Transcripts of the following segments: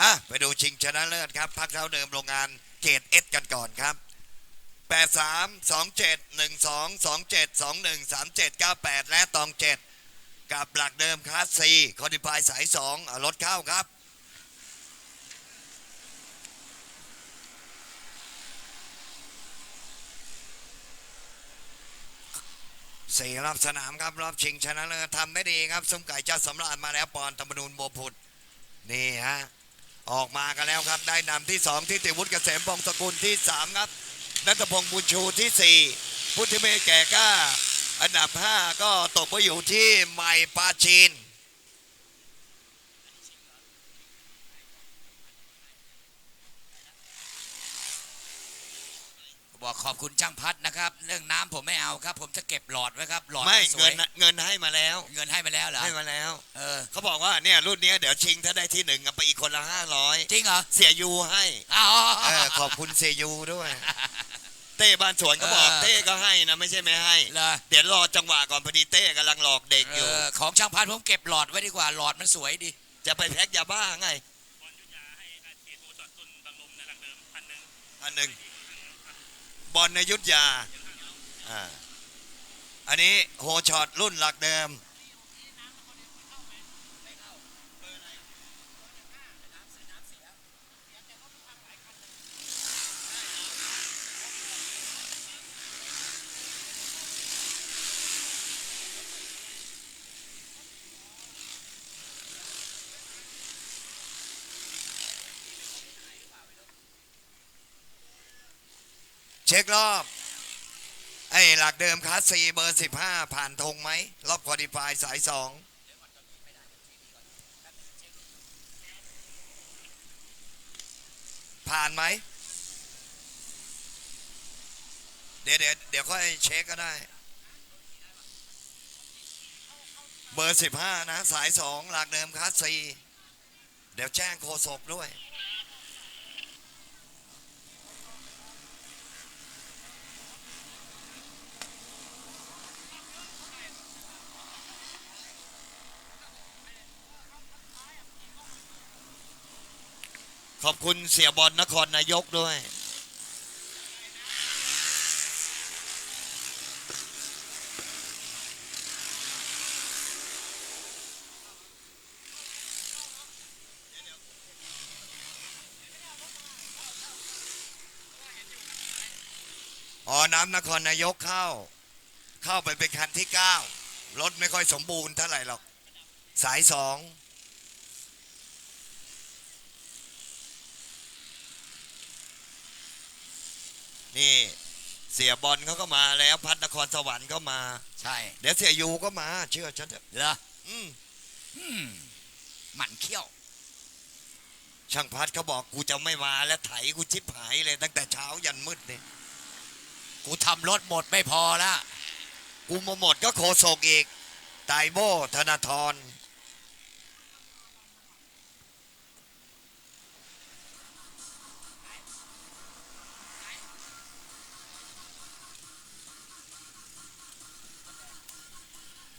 อะไปดูชิงชนะเลิศครับพักเท้าเดิมโรงงานเกตเอสกันก่อนครับ 8 3 2 7 1 2 2 7 2 1 3 7 9 8 และตอง 7 กับหลักเดิมคลาสซีคอดิพายสาย2อรถเข้าครับสี่รอบสนามครับรอบชิงชนะเลิศทำได้ดีครับส้มไก่เจ้าสำราญมาแล้วปอนตำบนูนโบพุทธนี่ฮะ ออกมากันแล้วครับ ได้นำที่สองที่ติวุฒิเกษมพงศกุลที่สามครับนัทพงศ์บุญชูที่สี่พุทธิเมฆแก่ก้า อันดับห้าก็ตกไปอยู่ที่ใหม่ปาชีน บอกขอบคุณช่างพัดนะครับ เรื่องน้ำผมไม่เอาครับ ผมจะเก็บหลอดไว้ครับ หลอดไม่สวเงิยนน่ะเงินให้มาแล้ว เงินให้ไปแล้วเหรอให้มาแล้ว เออเขาบอกว่าเนี่ยรุ่นเนี้ยเดี๋ยวชิงถ้าได้ที่หนึ่งอะไปอีกคนละห้าร้อยจริงเหรอเสียยูให้อ้าวเออขอบคุณเสียยูด้วย เต้บ้านสวนก็บอกเต้ก็ให้นะไม่ใช่ไม่ให้ เหรอเดี๋ยวรอจังหวะก่อนพอดีเต้กำลังหลอกเด็กเออยู่ อของช่างพัดผมเก็บหลอดไว้ดีกว่าหลอดมันสวยดี จะไปแพ็กยาบ้าไงอันหนึ่งบ อลในยุทธยาอ่าอันนี้โฮช็อตรุ่นหลักเดิม เช็ครอบไอ้หลักเดิมคลาสซีเบอร์สิบห้าผ่านธงไหม รอบคอดิฟายสายสองผ่านไหม เดี๋ยวเดี๋ยวเดี๋ยวค่อยเช็คก็ได้ เบอร์สิบห้านะ สายสองหลักเดิมคลาสซี เดี๋ยวแจ้งโคศกด้วย ขอบคุณเสียบอลนครนายกด้วย อ๋อ น้ำนครนายกเข้า เข้าไปเป็นคันที่เก้ารถไม่ค่อยสมบูรณ์เท่าไหร่หรอก สายสอง นี่เสียบอลเขาก็มาแล้ว พัฒนครสวรรค์ก็มา ใช่เดี๋ยวเสียยูก็มา เชื่อฉันเถอะเหรออืมอืมหมั่นเขี้ยว ช่างพัดเขาบอกกูจะไม่มาแล้วไถกูชิบหายเลย ตั้งแต่เช้ายันมืดเนี่ยกูทำรถหมดไม่พอละกูมาหมดก็โคศกอีกไตายโบธนาธร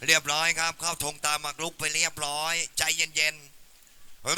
เรียบร้อยครับ เข้าธงตามหมักลุกไปเรียบร้อย ใจเย็นๆ